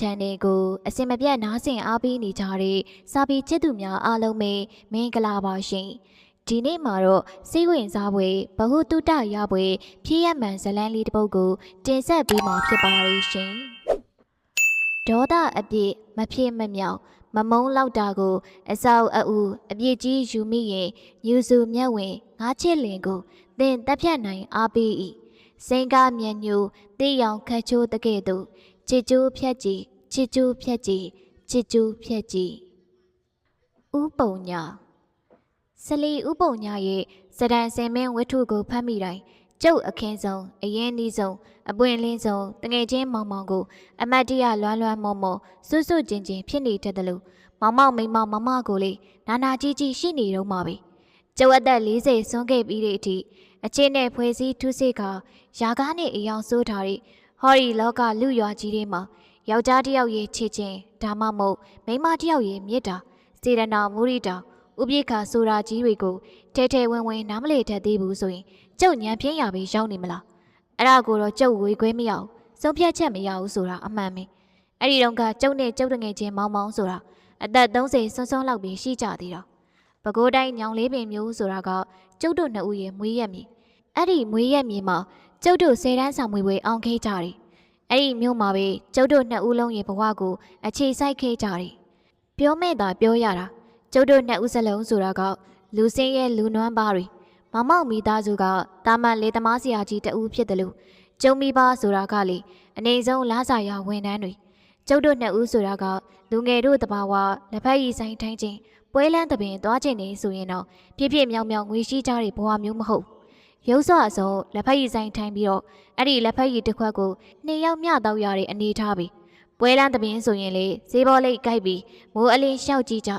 ချန်နယ်ကိုအစင်မပြတ်နားဆင်အားပေးနေကြတဲ့စာပေချစ်သူများအားလုံးပဲမင်္ဂလာပါရှင်ဒီနေ့မှာတော့စိတ်ဝင်စားဖွယ်ဘဟုတုတရဖွယ်ဖြည့်ရမှန်ဇလန်းလေးတစ်ပုဒ်ကိုတင်ဆက်ပေးမှာဖြစ်ပါရဲ့ရှင်ဒေါသအပြည့်မဖြစ်မမြောက်မမုန်းလောက်တာကို အစောက်အအူအပြည့်ကြီးယူမိရင်ယူစုမြတ်ဝင်ငါးချစ်လင်ကိုသင်တက်ဖြတ်နိုင်အားပေး၏စိန်ကားမြန်ညိုတေးရောင်ခတ်ချိုးတကဲ့သို့ ချစ်ကျိုးဖြတ်ကြည်ချစ်ကျိုးဖြတ်ကြည်ချစ်ကျိုးဖြတ်ကြည်ဥပုံညာစလီဥပုံညာရဲ့စဒန်စင်မင်းဝတ္ထုကိုဖတ်မိတိုင်းကျုပ်အခင်းဆုံးအရင်နီးဆုံးအပွင့်လင်းဆုံးတငယ်ချင်းမောင်မောင်ကို အမတ်တရလွမ်းလွမ်းမောမောစွတ်စွတ်ချင်းချင်းဖြစ်နေတတ်တယ်လို့မောင်မောင်မိန်းမမမကိုလေနာနာကြီးကြီးရှိနေတော့မှာပဲကျုပ်အသက်40ဆွန်းခဲ့ပြီးတဲ့အထိအချင်းနဲ့ဖွဲ့စည်းထုစစ်ကယာကားနဲ့အယောင်စိုးထားတဲ့ ဟော်ရီလောကလူရွာကြီးတွေမှာယောက်ျားတစ်ယောက်ရဲ့ချစ်ချင်းဒါမှမဟုတ်မိန်းမတစ်ယောက်ရဲ့မြတ်တာစေရနာမူရိတာဥပိ္ပခာဆိုတာကြီးတွေကိုထဲထဲဝင်ဝင်နားမလေတတ်သေးဘူးဆိုရင်ကျုပ်ညံပြင်းရပြီးရောက်နေမလားအဲ့ဒါကိုတော့ကျုပ်ဝေခွဲမရအောင်စုံဖြတ်ချက်မရဘူးဆိုတာအမှန်ပဲအဲ့ဒီတော့ကကျုပ်နဲ့ကျုပ်တငယ်ချင်းမောင်မောင်ဆိုတာအသက်30ဆွန်းဆွန်းလောက်ပြီးရှိကြသေးတော့ပဲခူးတိုင်းညောင်လေးပင်မျိုးဆိုတာကကျုပ်တို့နှစ်ဦးရဲ့မွေးရက်မြေအဲ့ဒီမွေးရက်မြေမှာ ကျုပ်တို့ဆယ်တန်းဆောင်မွေပွဲအောင်ခဲ့ကြတယ်။အဲ့ဒီမြို့မှာပဲကျုပ်တို့နှစ်ဦးလုံးရဲ့ဘဝကိုအခြေစိုက်ခဲ့ကြတယ်။ပြောမဲ့တာပြောရတာကျုပ်တို့နှစ်ဦးစလုံးဆိုတာကလူစင်းရဲ့လူနွမ်းပါတွေမမောက်မိသားစုကတာမန်လေသမားဆရာကြီးတဦးဖြစ်တယ်လို့ကျုံမိပါဆိုတာကလေအနေဆုံးလားစာရဝန်ထမ်းတွေကျုပ်တို့နှစ်ဦးဆိုတာကလူငယ်တို့တဘာဝလက်ဖက်ရည်ဆိုင်ထိုင်းခြင်းပွဲလန်းတပင်သွားခြင်းနေဆိုရင်တော့ပြည့်ပြည့်မြောင်မြောင်ငွေရှိကြတဲ့ဘဝမျိုးမဟုတ် ရုပ်စွာအစုံလက်ဖက်ရည်ဆိုင်ထိုင်ပြီးတော့အဲ့ဒီလက်ဖက်ရည်တစ်ခွက်ကိုနှစ်ယောက်မျှတော့ရတဲ့အနေထားပြီးပွဲလန်းသမင်းဆိုရင်လေဈေးဘောလိတ်ကြိုက်ပြီးမိုးအလင်းလျှောက်ကြည့်ကြ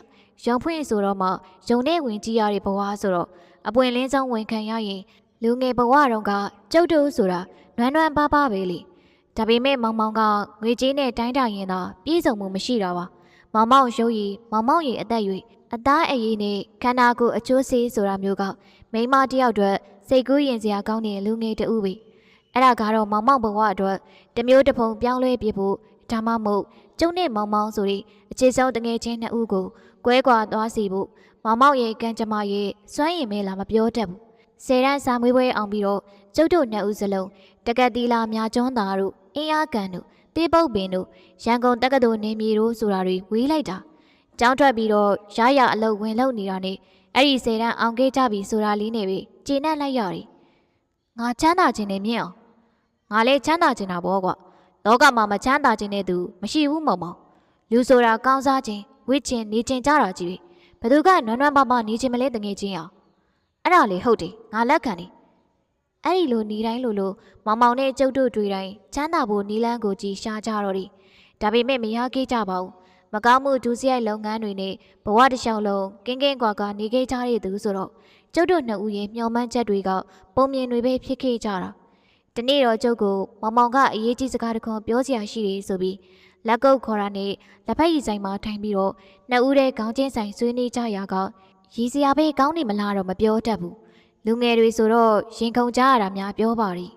ရုံဖွင့်ဆိုတော့မှရုံနဲ့ဝင်ကြည့်ရတဲ့ဘဝဆိုတော့အပွင့်လင်းဆုံးဝင်ခံရရင်လူငယ်ဘဝတုန်းကကျုပ်တို့ဆိုတာနွမ်းနွမ်းပါးပါးပဲလေဒါပေမဲ့မောင်မောင်ကငွေကြေးနဲ့တိုင်းတာရင်သာပြည့်စုံမှုမရှိတာပါမောင်မောင်ရုပ်ရည်မောင်မောင်ရည်အသက်၍အသားအရည်နဲ့ခန္ဓာကိုယ်အချိုးစေးဆိုတာမျိုးကမိန်းမတစ်ယောက်အတွက် စိတ်ကူးရင်စရာကောင်းတဲ့လူငယ်တူပဲအဲ့ဒါကတော့မောင်မောင်ဘဝအတွက်တမျိုးတစ်ဖုံပြောင်းလဲပြဖို့ဒါမှမဟုတ်ကျုံနဲ့မောင်မောင်ဆိုတဲ့အခြေဆုံးတငယ်ချင်းနှစ်ဦးကိုကွဲကွာသွားစီဖို့မောင်မောင်ရဲ့ကံကြမ္မာရဲ့စွမ်းရည်မဲလာမပြောတတ်ဘူးဆယ်တန်းစာမွေးပွဲအောင်ပြီးတော့ကျုပ်တို့နှစ်ဦးစလုံးတက္ကသီလာမြကျွန်းသားတို့အင်းအားကန်တို့တေးပုတ်ပင်တို့ရန်ကုန်တက္ကသိုလ်နေမြေတို့ဆိုတာတွေဝေးလိုက်တာကျောင်းထွက်ပြီးတော့ရရအလုပ်ဝင်လုပ်နေတာနဲ့ အဲ့ဒီဆယ်တန်းအောင်ခဲ့ကြပြီဆိုတာလေးနဲ့ပဲကျေနပ်လိုက်ရတယ်။ငါချမ်းသာခြင်းနဲ့မြင့်အောင်ငါလည်းချမ်းသာခြင်းတာပေါ့ကွာ။လောကမှာမချမ်းသာခြင်းတဲ့သူမရှိဘူးမောင်မောင်။လူဆိုတာကောင်းစားခြင်းဝိခြင်းနေခြင်းကြတာကြီးပဲ။ဘသူကနွမ်းနွမ်းပါပါနေခြင်းမလဲတငယ်ချင်းအောင်။အဲ့ဒါလေဟုတ်တယ်ငါလက်ခံတယ်။အဲ့ဒီလိုနေတိုင်းလိုလိုမောင်မောင်နဲ့ကျုပ်တို့တွေ့တိုင်းချမ်းသာဖို့နီလန်းကိုကြည်ရှားကြတော့တယ်။ဒါပေမဲ့မရခဲ့ကြပါဘူး။ မကောင်းမှုဒုစရိုက်လုပ်ငန်းတွေနဲ့ဘဝတစ်လျှောက်လုံးကင်းကင်းကွာကွာနေခဲ့ကြတဲ့သူဆိုတော့ကျုပ်တို့နှစ်ဦးရဲ့မျှော်မှန်းချက်တွေကပုံမြင်တွေပဲဖြစ်ခဲ့ကြတာဒီနေ့တော့ကျုပ်ကိုမောင်မောင်ကအရေးကြီးစကားတစ်ခုပြောစရာရှိတယ်ဆိုပြီးလက်ကုပ်ခေါ်တာနဲ့လက်ဖက်ရည်ဆိုင်မှာထိုင်ပြီးတော့နှစ်ဦးတည်းခေါင်းချင်းဆိုင်ဆွေးနွေးကြရာကရည်စရာပဲကောင်းနေမလားတော့မပြောတတ်ဘူးလူငယ်တွေဆိုတော့ရင်ခုန်ကြရတာများပြောပါရီ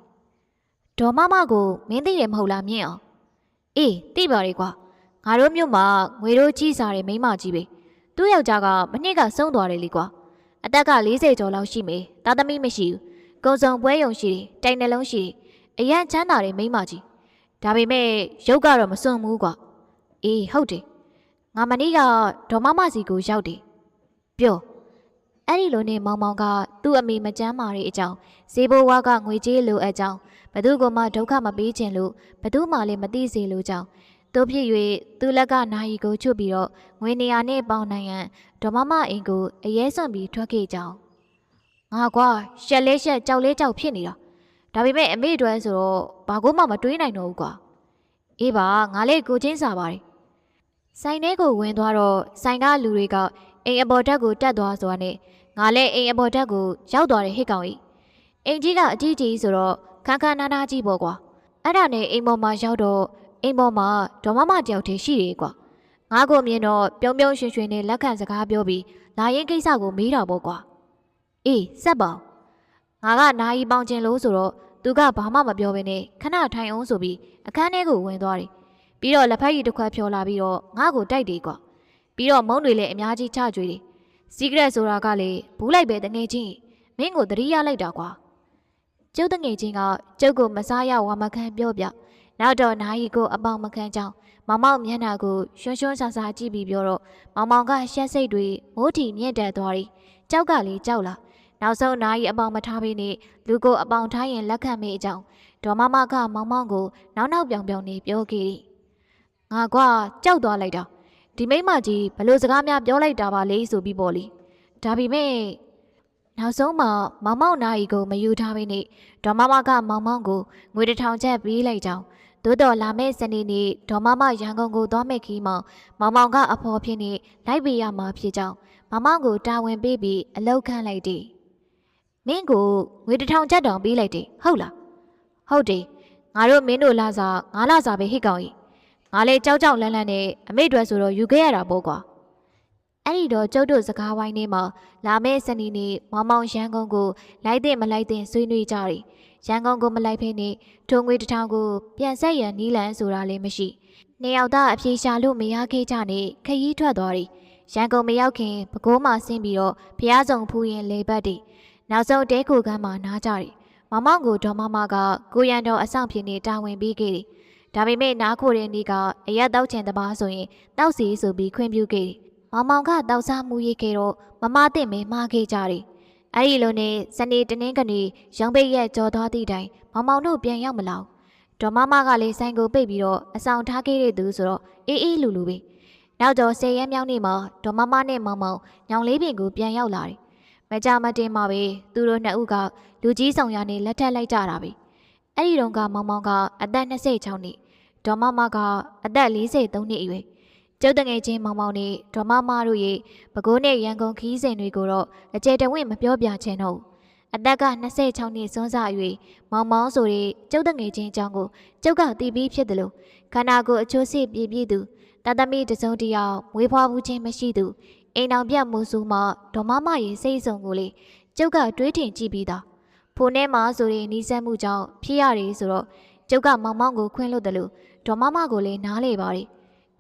ဒေါ်မမကိုမင်းသိတယ်မဟုတ်လားမြင့်အောင်အေးသိပါရီကွာ ငါတို့မြို့မှာငွေတို့ကြီးစားတဲ့မိန်းမကြီးပဲသူ့ယောက်ျားကမနှစ်ကဆုံးသွားတယ်လေကွာအသက်က40ကျော်လောက်ရှိမေသားသမီးမရှိဘူးကုံစုံပွဲယုံရှိတယ်တိုင်နှလုံးရှိတယ်အရန်ချမ်းသာတဲ့မိန်းမကြီးဒါပေမဲ့ရုပ်ကတော့မစွန့်ဘူးကွာအေးဟုတ်တယ်ငါမနေ့ကဒေါ်မမစီကိုရောက်တယ်ပြောအဲ့ဒီလိုနဲ့မောင်မောင်ကသူ့အမေမကြမ်းမာတဲ့အကြောင်းဈေးဘိုးဝါကငွေကြေးလိုအပ်ကြောင်းဘသူကမှဒုက္ခမပေးခြင်းလို့ဘသူမှလည်းမသိစေလိုကြောင်း တို့ဖြစ်၍သူ့လက်ကနာယီကိုချွတ်ပြီးတော့ငွေနေရာနဲ့ပေါင်နိုင်ရန်ဒေါ်မမအိမ်ကိုအရေးစွန့်ပြီးထွက်ခဲ့ကြောင်းငါကွာရှက်လေးရှက်ကြောက်လေးကြောက်ဖြစ်နေတာဒါပေမဲ့အမေတွဲဆိုတော့ဘာကိုမှမတွေးနိုင်တော့ဘူးကွာအေးပါငါလည်းကိုချင်းစာပါတယ်ဆိုင်ထဲကိုဝင်သွားတော့ဆိုင်ကလူတွေကအိမ်အပေါ်တက်ကိုတက်သွားဆိုတာနဲ့ငါလည်းအိမ်အပေါ်တက်ကိုရောက်သွားတယ်ဟစ်ကောင်ကြီးအိမ်ကြီးကအကြီးကြီးဆိုတော့ခန်းခန်းနားနားကြီးပေါ့ကွာအဲ့ဒါနဲ့အိမ်ပေါ်မှာရောက်တော့ အိမ်ပေါ်မှာဒေါ်မမတယောက်တည်းရှိတယ်ကွာငါကိုမြင်တော့ပြုံးပြုံးရွှင်ရွှင်နဲ့လက်ခံစကားပြောပြီးလာရင်ကိစ္စကိုမေးတာပေါ့ကွာအေးဆက်ပါငါကနာယီပေါင်ကျင်လို့ဆိုတော့သူကဘာမှမပြောဘဲနဲ့ခဏထိုင်အောင်ဆိုပြီးအခန်းထဲကိုဝင်သွားတယ်ပြီးတော့လက်ဖက်ရည်တစ်ခွက်ဖြောလာပြီးတော့ငါ့ကိုတိုက်တယ်ကွာပြီးတော့မုံတွေလည်းအများကြီးချကြွေတယ်စီကရက်ဆိုတာကလေဘူးလိုက်ပဲတငယ်ချင်းမင်းကိုသတိရလိုက်တာကွာကျုပ်တငယ်ချင်းကကျုပ်ကိုမစားရဝါမခံပြောပြ နောက်တော့နာယီကိုအပေါင်မခံကြောင်းမမောင်မျက်နှာကိုရွှွန်းရွှွန်းဆာဆာကြည့်ပြီးပြောတော့မောင်မောင်ကရှက်စိတ်တွေမိုးထီမြင့်တက်သွားတယ်ကြောက်ကလေးကြောက်လာနောက်ဆုံးနာယီအပေါင်မထားဘဲနဲ့လူကိုအပေါင်ထားရင်လက်ခံမေးအကြောင်းဒေါ်မမကမောင်မောင်ကိုနောက်နောက်ပြောင်ပြောင်နေပြောခဲ့တယ်ငါကွာကြောက်သွားလိုက်တာဒီမိမကြီးဘလို့စကားများပြောလိုက်တာပါလေဆိုပြီးပေါ့လေဒါပေမဲ့နောက်ဆုံးမှမောင်မောင်နာယီကိုမယူထားဘဲနဲ့ဒေါ်မမကမောင်မောင်ကိုငွေတစ်ထောင်ချက်ပေးလိုက်ကြောင်း သို့တော်လာမယ့်စနေနေ့ဒေါ်မမရန်ကုန်ကိုသွားမယ့်ခီးမောင်မောင်မောင်ကအဖော်ဖြစ်နေလိုက်ပေးရမှာဖြစ်ကြောင်းမမောင်ကိုတာဝန်ပေးပြီးအလောက်ခန့်လိုက်တယ်။မင်းကိုငွေတစ်ထောင်ချက်တောင်ပေးလိုက်တယ်ဟုတ်လား။ဟုတ်တယ်ငါတို့မင်းတို့လာစားငါလာစားပဲဟိကောင်ကြီးငါလည်းကြောက်ကြောက်လန့်လန့်နဲ့အမေတွေဆိုတော့ယူခဲ့ရတာပေါ့ကွာ။ အဲ့ဒီတော့ကျုပ်တို့စကားဝိုင်းထဲမှာလာမယ့်စနေနေ့မောင်မောင်ရန်ကုန်ကိုလိုက်တဲ့မလိုက်တဲ့ဆွေးနွေးကြတယ်။ရန်ကုန်ကိုမလိုက်ဖ ೇನೆ ထုံငွေတစ်ထောင်ကိုပြန်ဆက်ရန်နီးလန်ဆိုတာလည်းမရှိ။နေရောက်သားအပြေရှာလို့မရခဲ့ကြနဲ့ခရီးထွက်သွားတယ်။ရန်ကုန်မရောက်ခင်ပဲခူးမှဆင်းပြီးတော့ဖျားစုံဖူးရင်လေပတ်တယ်။နောက်ဆုံးတဲကိုကမ်းမှာနားကြတယ်။မမောင်ကိုဒေါ်မမကကိုရန်တော်အဆောင်ဖြစ်နေတာဝန်ပေးခဲ့တယ်။ဒါပေမဲ့နားခိုတဲ့နေ့ကအရက်တောက်ချင်တပါဆိုရင်တောက်စီဆိုပြီးခွင့်ပြုခဲ့တယ်။ မောင်မောင်ကတောက်စားမှုရေးခဲ့တော့မမတင့်မဲမှားခဲ့ကြတယ်။အဲ့ဒီလိုနဲ့စနေတနင်္ဂနွေရောင်ပိတ်ရက်ကြော်သွားသည့်တိုင်မောင်မောင်တို့ပြန်ရောက်မလောက်ဒေါ်မမကလည်းဆိုင်ကိုပိတ်ပြီးတော့အဆောင်ထားခဲ့တဲ့သူဆိုတော့အေးအေးလူလူပဲနောက်တော့ဆယ်ရက်မြောက်နေ့မှာဒေါ်မမနဲ့မောင်မောင်ညောင်လေးပင်ကိုပြန်ရောက်လာတယ်မကြမတင်မှာပဲသူတို့နှစ်ဦးကလူကြီးဆောင်ရနဲ့လက်ထက်လိုက်ကြတာပဲအဲ့ဒီတုန်းကမောင်မောင်ကအသက်26နှစ်ဒေါ်မမကအသက်43နှစ်အရွယ် ကျုပ်တငယ်ချင်းမောင်မောင်နဲ့ဒေါ်မမတို့ရဲ့ပဲခူးနဲ့ရန်ကုန်ခီးစဉ်တွေကိုတော့အကျယ်တဝင့်မပြောပြချင်တော့ဘူးအသက်က26နှစ်စွန်းစား၍မောင်မောင်ဆိုတဲ့ကျုပ်တငယ်ချင်းအကြောင်းကိုကျုပ်ကသိပြီးဖြစ်တယ်လို့ခန္ဓာကိုယ်အချိုးစစ်ပြည့်ပြည့်သူတသမီတစုံတယောက်မွေးဖွားမှုချင်းမရှိသူအိမ်အောင်ပြတ်မှုစုမှဒေါ်မမရဲ့စိတ်ဆုံကိုလေကျုပ်ကတွေးထင်ကြည့်ပြီးသားဖိုထဲမှာဆိုရင်နီးစပ်မှုကြောင့်ဖြစ်ရတယ်ဆိုတော့ကျုပ်ကမောင်မောင်ကိုခွင့်လို့တယ်လို့ဒေါ်မမကိုလည်းနားလေပါတယ်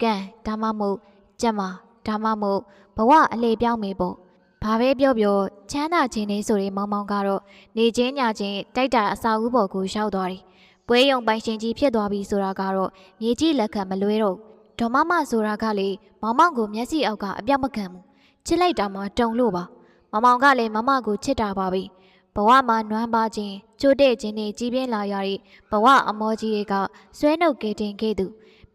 ကဲဒါမှမဟုတ်ကြက်မဒါမှမဟုတ်ဘဝအလေပြောင်းမေပေါ့ဘာပဲပြောပြောချမ်းသာခြင်းနေဆိုရင်မောင်မောင်ကတော့နေချင်းညချင်းတိုက်တာအစာဦးပေါ်ကိုရောက်သွားတယ်။ပွဲရုံပိုင်ရှင်ကြီးဖြစ်သွားပြီဆိုတာကတော့မြေကြီးလက်ခံမလွဲတော့ဒေါ်မမဆိုတာကလေမောင်မောင်ကိုမျက်စိအောက်ကအပြောက်မခံဘူး။ချစ်လိုက်တာမှတုံလို့ပါ။မောင်မောင်ကလည်းမမကိုချစ်တာပါပဲ။ဘဝမှာနွမ်းပါခြင်းချိုးတဲ့ခြင်းနဲ့ကြီးပြင်းလာရတဲ့ဘဝအမောကြီးတွေကဆွဲနှုတ်ကဲတင်ခဲ့သူ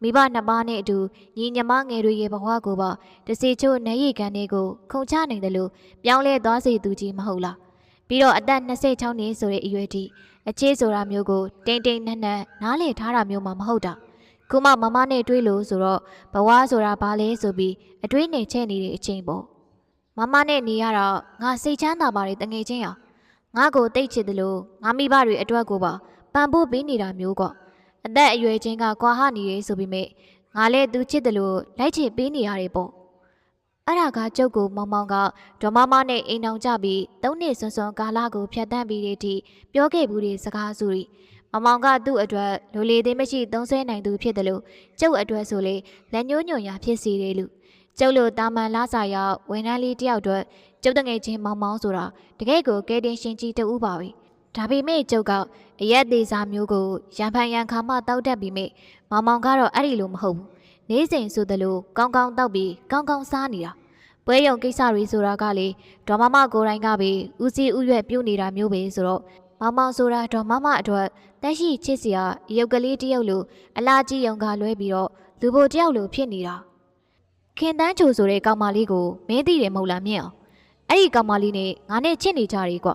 မိဘနှစ်ပါးနဲ့အတူညီညီမငယ်တွေရဲ့ဘဝကိုပါတစီချို့နေရီကန်တွေကိုခုံချနိုင်တယ်လို့ပြောင်းလဲသွားစေသူကြီးမဟုတ်လားပြီးတော့အသက်26နှစ်ဆိုတဲ့အရွယ်ထိအခြေဆိုတာမျိုးကိုတိမ်တိမ်နက်နက်နားလည်ထားတာမျိုးမှမဟုတ်တာခုမှမမနဲ့တွေးလို့ဆိုတော့ဘဝဆိုတာဘာလဲဆိုပြီးအတွေးနဲ့ချဲ့နေတဲ့အချိန်ပေါ့မမနဲ့နေရတော့ငါစိတ်ချမ်းသာပါတယ်တငယ်ချင်းရငါကိုတိတ်ချစ်တယ်လို့ငါမိဘတွေအတွက်ကိုပါပံပိုးပေးနေတာမျိုးကော အသက်အရွယ်ချင်းကကွာဟနေရေးဆိုပြီးမြငါလည်းသူချစ်တယ်လို့လိုက်ချစ်ပေးနေရတယ်ပေါ့အဲ့ဒါကကျုပ်ကိုမောင်မောင်ကဒေါ်မမနဲ့အိမ်အောင်ကြပြီးသုံးနှစ်စွန်းစွန်းကာလကိုဖြတ်တန်းပြီးတဲ့အထိပြောခဲ့ဘူးတဲ့စကားစုတွေမမောင်ကသူ့အတွက်လိုလေသေးမရှိသုံးဆွဲနိုင်သူဖြစ်တယ်လို့ကျုပ်အတွက်ဆိုလေလက်ညှိုးညွန်ရာဖြစ်စီတယ်လို့ကျုပ်လိုတာမန်လာစာရောက်ဝန်ထမ်းလေးတယောက်အတွက်ကျုပ်တငယ်ချင်းမောင်မောင်ဆိုတာတကယ့်ကိုကဲတင်ရှင်ကြီးတူပါပဲ ဒါပေမဲ့ကျုပ်ကအရက်သေးစားမျိုးကိုရံဖန်ရံခါမှတောက်တတ်ပြီးမိမောင်မောင်ကတော့အဲ့ဒီလိုမဟုတ်ဘူးနေ့စဉ်ဆိုသလိုကောင်းကောင်းတောက်ပြီးကောင်းကောင်းစားနေတာပွဲရုံကိစ္စတွေဆိုတာကလေဒေါ်မမကိုယ်တိုင်ကပဲဦးစီးဥရွက်ပြုတ်နေတာမျိုးပဲဆိုတော့မောင်မောင်ဆိုတာဒေါ်မမအတွက်တက်ရှိချစ်စရာရုပ်ကလေးတယောက်လိုအလားကြီးရုံကလွဲပြီးတော့လူဘိုတယောက်လိုဖြစ်နေတာခင်တန်းချိုဆိုတဲ့ကောင်မလေးကိုမင်းသိတယ်မဟုတ်လားမြင့်အောင်အဲ့ဒီကောင်မလေးနဲ့ငါနဲ့ချစ်နေကြတယ်ကွ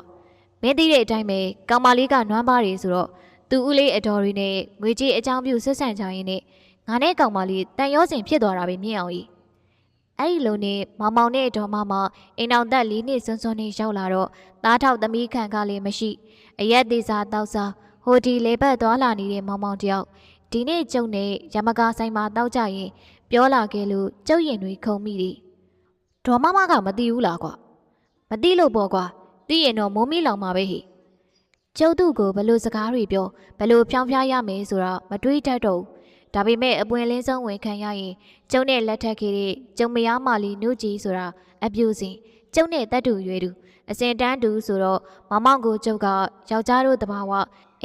မင်းသိတဲ့အတိုင်းပဲကောင်မလေးကနွမ်းပါတယ်ဆိုတော့သူဦးလေးအတော်တွေနဲ့ငွေကြေးအကြောင်းပြုဆက်ဆံကြရင်းနဲ့ငါနဲ့ကောင်မလေးတန်ရောစင်ဖြစ်သွားတာပဲမြင့်အောင်ကြီးအဲ့ဒီလိုနဲ့မောင်မောင်နဲ့ဒေါ်မမအိမ်အောင်သက်လေးနှစ်စွန်းစွန်းနဲ့ရောက်လာတော့သားထောက်သမီးခံကလည်းမရှိအရက်သေးစားတောက်စားဟိုဒီလေပတ်သွားလာနေတဲ့မောင်မောင်တယောက်ဒီနေ့ကျုံနဲ့ရမကာဆိုင်မှာတောက်ကြရင်ပြောလာခဲ့လို့ကျုပ်ရင်တွေခုံမိတယ်ဒေါ်မမကမသိဘူးလားကွာမသိလို့ပေါ့ကွာ သိရင်တော့မိုးမီလောင်မှာပဲဟိကျုပ်သူ့ကိုဘလို့စကားတွေပြောဘလို့ဖြောင်းဖျားရမယ်ဆိုတာမတွေးတတ်တော့ဒါပေမဲ့အပွင့်လင်းဆုံးဝန်ခံရရင်ကျုံနဲ့လက်ထက်ခဲ့တဲ့ကျုံမယားမာလီနုကြီးဆိုတာအပြူစင်ကျုံနဲ့တက်တူရွယ်တူအစင်တန်းတူဆိုတော့မမောင်ကိုကျုပ်ကယောက်ျားတို့တဘာဝ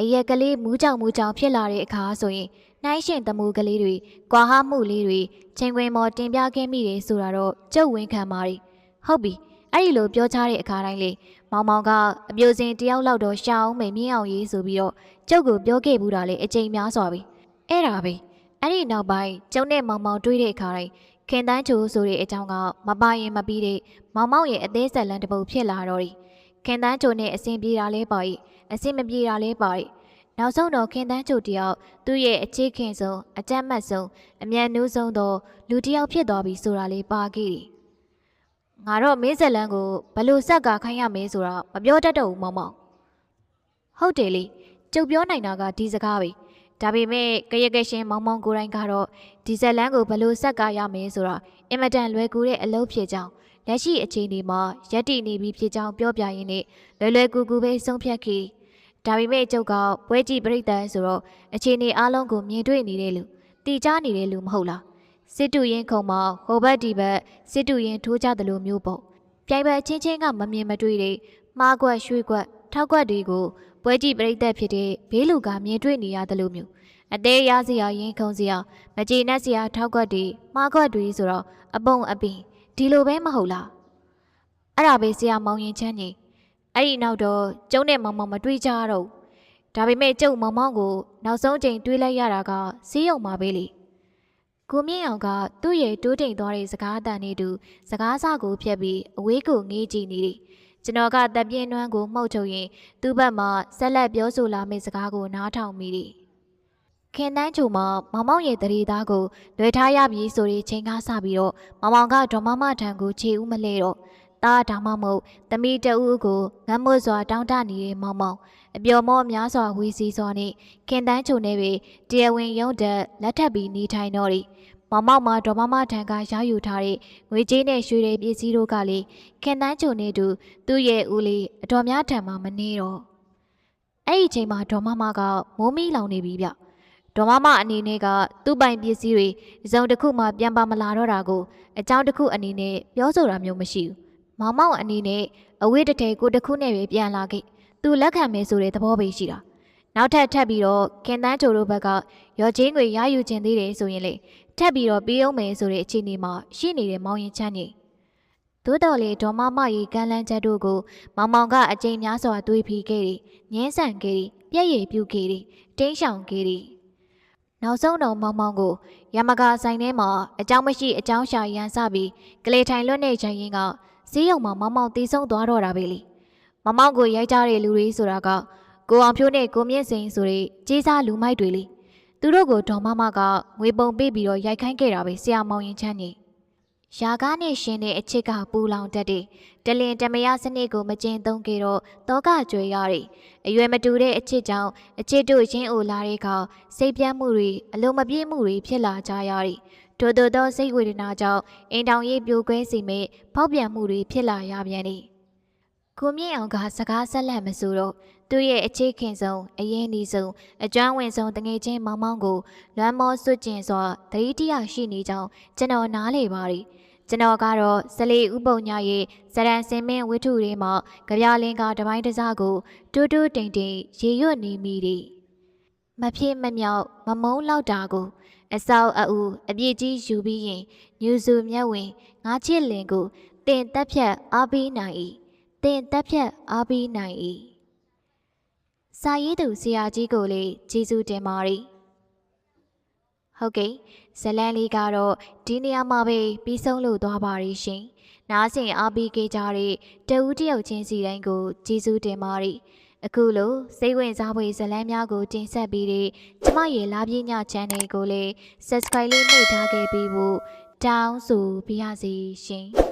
အရက်ကလေးမူးကြောင်မူးကြောင်ဖြစ်လာတဲ့အခါဆိုရင်နှိုင်းရှင်တမှုကလေးတွေ၊ကွာဟမှုလေးတွေချိန်ခွင်မော်တင်ပြခဲ့မိတယ်ဆိုတာတော့ကျုပ်ဝန်ခံပါတယ်ဟုတ်ပြီ အဲ့ဒီလိုပြောချတဲ့အခါတိုင်းလေမောင်မောင်ကအပြိုစင်တယောက်လောက်တော့ရှာအောင်မေမြင့်အောင်ရေးဆိုပြီးတော့ကျုပ်ကိုပြောခဲ့ဘူးတာလေအချိန်များစွာပြီအဲ့ဒါပဲအဲ့ဒီနောက်ပိုင်းကျုံနဲ့မောင်မောင်တွေ့တဲ့အခါတိုင်းခင်တန်းချိုဆိုတဲ့အကြောင်းကမပါရင်မပြီးတဲ့မောင်မောင်ရဲ့အသေးဆက်လန်းတစ်ပုတ်ဖြစ်လာတော့တယ်ခင်တန်းချိုနဲ့အဆင်ပြေတာလဲပါ၏အဆင်မပြေတာလဲပါ၏နောက်ဆုံးတော့ခင်တန်းချိုတယောက်သူ့ရဲ့အခြေခင်ဆုံးအကြမ်းမှတ်ဆုံးအမြန်နှိုးဆုံးသောလူတစ်ယောက်ဖြစ်သွားပြီဆိုတာလေးပါခဲ့တယ် ငါတော့မင်းဆက်လန်းကိုဘယ်လို့ဆက်ကခိုင်းရမင်းဆိုတာမပြောတတ်တော့ဘူးမောင်မောင်ဟုတ်တယ်လေကျုပ်ပြောနိုင်တာကဒီစကားပဲဒါပေမဲ့ကရကရှင်မောင်မောင်ကိုယ်တိုင်ကတော့ဒီဇက်လန်းကိုဘယ်လို့ဆက်ကရမင်းဆိုတာအင်မတန်လွယ်ကူတဲ့အလုပ်ဖြစ်ကြောင်းလက်ရှိအခြေအနေမှာရက်တည်နေပြီဖြစ်ကြောင်းပြောပြရင်းနဲ့လွယ်လွယ်ကူကူပဲဆုံးဖြတ်ခဲ့ဒါပေမဲ့ကျုပ်ကပွဲကြည့်ပြိတ္တန်ဆိုတော့အခြေအနေအလုံးကိုမြင်တွေ့နေတဲ့လူတီချနေတဲ့လူမဟုတ်လား စစ်တူရင်ခုံမှာဟိုဘက်ဒီဘက်စစ်တူရင်ထိုးကြတယ်လို့မျိုးပေါ့ပြိုင်ပွဲချင်းချင်းကမမြင်မတွေ့တဲ့မှားကွက်ရွှေ့ကွက်ထောက်ကွက်တွေကိုပွဲကြည့်ပြိတ္တဖြစ်တဲ့ဘေးလူကမြင်တွေ့နေရတယ်လို့မျိုးအသေးရစရာရင်ခုံစရာမကြေနပ်စရာထောက်ကွက်တွေမှားကွက်တွေဆိုတော့အပုံအပင်ဒီလိုပဲမဟုတ်လားအဲ့ဒါပဲဆရာမောင်ရင်ချမ်းကြီးအဲ့ဒီနောက်တော့ကျုံနဲ့မောင်မောင်မတွေ့ကြတော့ဒါပေမဲ့ကျုံမောင်မောင်ကိုနောက်ဆုံးချိန်တွေးလိုက်ရတာကစီးရုံမှာပဲလေ ကိုမြင့်အောင်ကသူ့ရဲ့တိုးတိမ်သွားတဲ့စကားအတန်နဲ့တူစကားစကိုဖြတ်ပြီးအဝေးကိုငေးကြည့်နေတယ်ကျွန်တော်ကတပ်ပြင်းနှွမ်းကိုမှုတ်ချုပ်ရင်သူ့ဘက်မှာဆက်လက်ပြောဆိုလာမယ့်စကားကိုနားထောင်မိတယ်ခင်တန်းချုံမှာမောင်မောင်ရဲ့တရေသားကိုလွယ်ထားရပြီဆိုတဲ့ချိန်ကားစပြီးတော့မောင်မောင်ကဒေါ်မမထံကိုခြေဦးမလဲတော့ တားဒါမှမဟုတ်တမိတဦးကိုငမ်းမွတ်စွာတောင်းတနေတဲ့မောင်မောင်အပျော်မော့များစွာဝီစီစွာနဲ့ခင်တန်းချုံနဲ့ပဲတရားဝင်ရုံးတက်လက်ထပ်ပြီးနေထိုင်တော့တယ်မောင်မောင်မှာဒေါ်မမထံကရယူထားတဲ့ငွေကြေးနဲ့ရွှေတွေပစ္စည်းတို့ကလည်းခင်တန်းချုံနဲ့တူသူ့ရဲ့ဦးလေးအတော်များထံမှာမနေတော့အဲ့ဒီချိန်မှာဒေါ်မမကမိုးမီလောင်နေပြီဗျဒေါ်မမအနေနဲ့ကသူ့ပိုင်ပစ္စည်းတွေအစုံတစ်ခုမှပြန်ပါမလာတော့တာကိုအကြောင်းတစ်ခုအနေနဲ့ပြောဆိုတာမျိုးမရှိဘူး။ မောင်မောင်အနေနဲ့အဝေးတစ်ထည်ကိုတစ်ခုနဲ့ပဲပြန်လာခဲ့။သူလက်ခံမယ်ဆိုတဲ့သဘောပဲရှိတာ။နောက်ထပ်ထပ်ပြီးတော့ခင်တန်းချိုတို့ဘက်ကရော်ချင်းတွေရယူခြင်းသေးတယ်ဆိုရင်လေထပ်ပြီးတော့ပြီးအောင်မယ်ဆိုတဲ့အခြေအနေမှာရှိနေတဲ့မောင်ရင်ချမ်းကြီးသို့တော်လေဒေါ်မမကြီးကမ်းလန်းချက်တို့ကိုမောင်မောင်ကအကြိမ်များစွာတွေးဖီခဲ့တယ်။ငင်းဆန်ခဲ့တယ်။ပြည့်ရည်ပြုခဲ့တယ်။တင်းရှောင်ခဲ့တယ်။နောက်ဆုံးတော့မောင်မောင်ကိုရမကဆိုင်ထဲမှာအကြောင်းမရှိအကြောင်းရှာရန်စပြီးကလေးထိုင်လွတ်နေချိန်ရင်းက ဈေးရုံမှာမောင်မောင်တီးဆုံးသွားတော့တာပဲလေ။မောင်မောင်ကိုရိုက်ကြတဲ့လူတွေဆိုတာကကိုအောင်ဖြိုးနဲ့ကိုမြင့်စိန်ဆိုတဲ့ကြီးစားလူမိုက်တွေလေ။သူတို့ကိုဒေါ်မမကငွေပုံပေးပြီးတော့ရိုက်ခိုင်းခဲ့တာပဲဆရာမောင်ရင်ချမ်းကြီး။ရာကားနဲ့ရှင်တဲ့အချစ်ကပူလောင်တတ်တယ်။တလင်တမယစနစ်ကိုမကျင်သုံးကြတော့တောကကြွယ်ရတယ်။အရွယ်မတူတဲ့အချစ်ကြောင့်အချစ်တို့ရင်းအိုလာတဲ့အခါစိတ်ပြတ်မှုတွေအလုံးမပြေမှုတွေဖြစ်လာကြရတယ်။ ထို့သောသောစိတ်ဝေဒနာကြောင့်အိမ်တောင်ရေးပြိုကွဲစေမဲ့ဖောက်ပြန်မှုတွေဖြစ်လာရပြန်တယ်။ကိုမြင့်အောင်ကစကားဆက်လက်မဆိုတော့သူ့ရဲ့အချစ်ခင်ဆုံးအရင်ဒီဆုံးအကျွမ်းဝင်ဆုံးတငယ်ချင်းမောင်မောင်ကိုလွမ်းမောစွတ်ကျင်စွာတတိတရရှိနေကြောင်းကျွန်တော်နားလေပါတယ်။ကျွန်တော်ကတော့ဇလီဥပုံညာရဲ့ဇရန်စင်မင်းဝိထုတွေမှာကြပြလင်းကတပိုင်းတစားကိုတူးတူးတိမ်တိမ်ရေရွတ်နေမိတယ်။မဖြစ်မမြောက်မမုန်းလောက်တာကို အဆောက်အဦအပြည့်ကြီးယူပြီးရင်ညူစုမြက်ဝင်ငါချစ်လင်ကိုတင်တက်ဖြတ်အားပေးနိုင်၏တင်တက်ဖြတ်အားပေးနိုင်၏စာရေးသူဆရာကြီးကိုလည်းကျေးဇူးတင်ပါတယ်ဟုတ်ကဲ့ဇလန်လေးကတော့ဒီနေရာမှာပဲပြီးဆုံးလို့သွားပါရရှင်နားဆင်အားပေးကြတဲ့တဦးတယောက်ချင်းစီတိုင်းကိုကျေးဇူးတင်ပါတယ် အခုလိုစိတ်ဝင်စားဖွယ်ဇလန်းများကိုတင်ဆက်ပြီးတဲ့ကျမရဲ့လာပြည့်ည channel ကိုလည်း subscribe လေးနှိပ်ထားခဲ့ပြီးဖို့တောင်းဆိုပြရစီရှင်